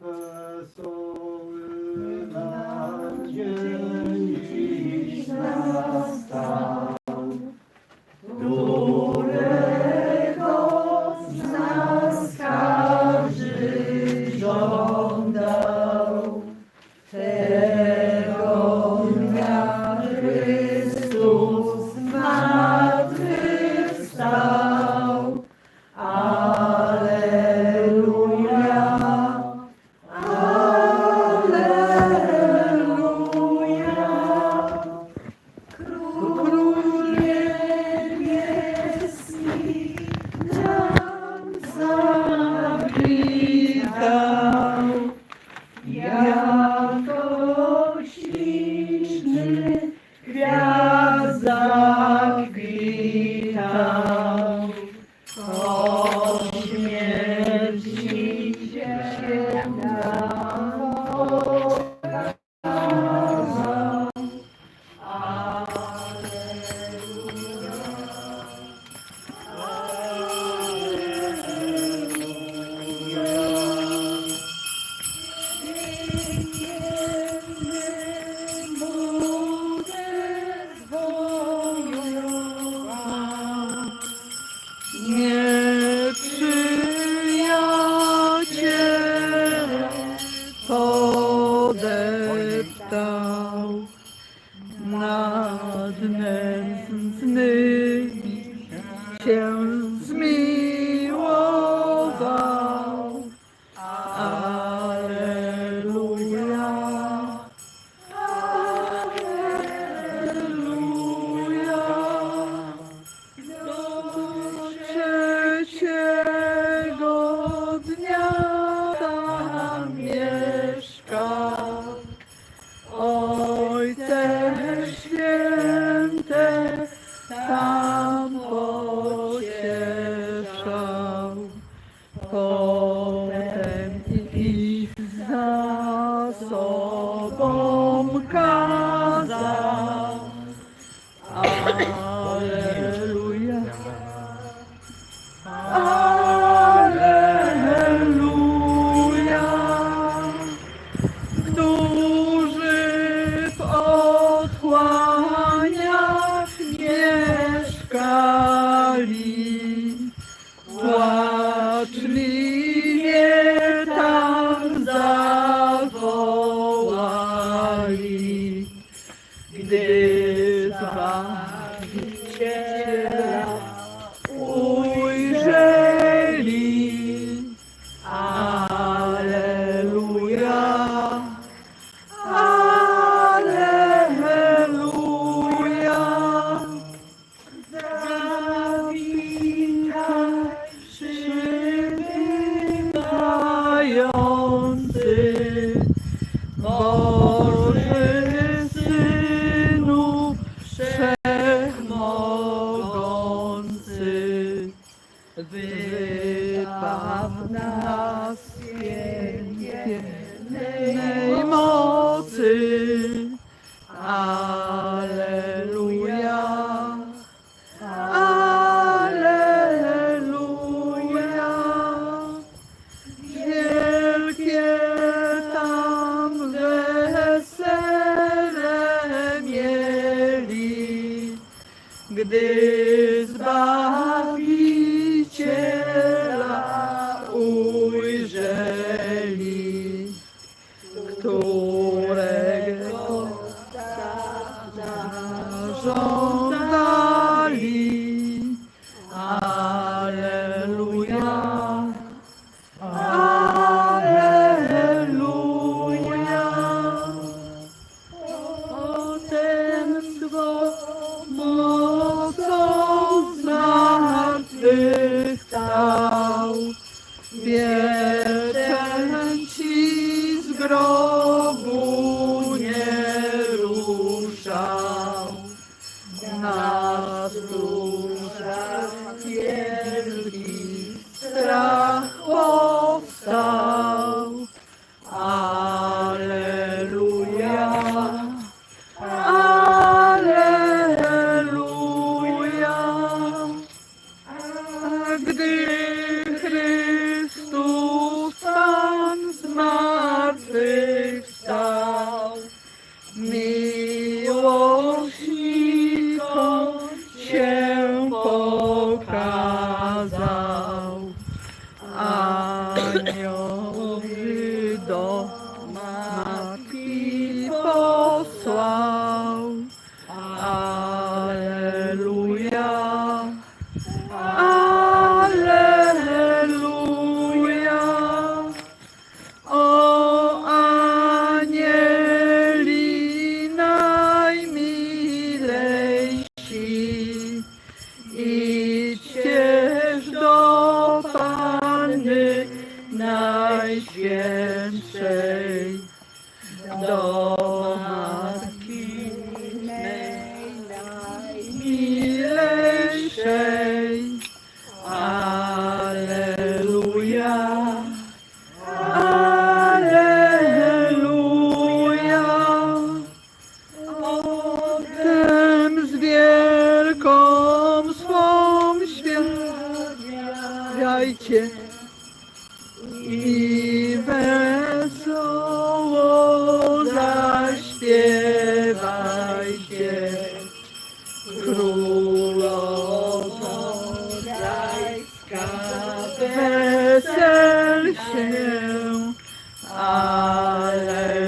Wesoły nam dzień nastał, którego z nas żądał. Tego dnia Chrystus cali. pożądali. Aleluja, aleluja. Potemstwo mocą zmartwychwstał. Wielki 안녕하세요. Zaśpiewajcie. Królowo rajska wesel się. Alleluja.